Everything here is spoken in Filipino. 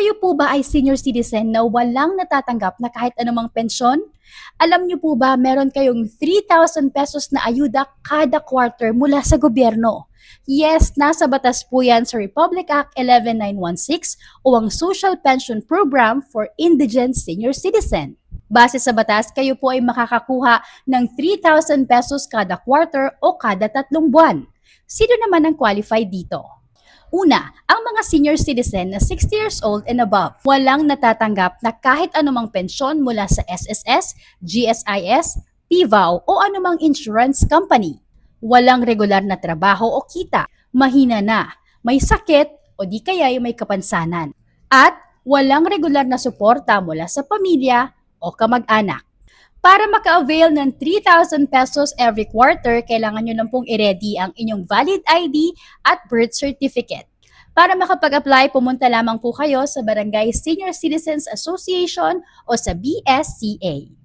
Kayo po ba ay senior citizen na walang natatanggap na kahit anumang pensyon? Alam niyo po ba meron kayong 3,000 pesos na ayuda kada quarter mula sa gobyerno? Yes, nasa batas po yan sa Republic Act 11916 o ang Social Pension Program for Indigent Senior Citizen. Base sa batas, kayo po ay makakakuha ng 3,000 pesos kada quarter o kada tatlong buwan. Sino naman ang qualified dito? Una, ang mga senior citizen na 60 years old and above, walang natatanggap na kahit anumang pensyon mula sa SSS, GSIS, PVAW o anumang insurance company. Walang regular na trabaho o kita, mahina na, may sakit o di kaya may kapansanan. At walang regular na suporta mula sa pamilya o kamag-anak. Para maka-avail ng 3,000 pesos every quarter, kailangan nyo lang pong i-ready ang inyong valid ID at birth certificate. Para makapag-apply, pumunta lamang po kayo sa Barangay Senior Citizens Association o sa BSCA.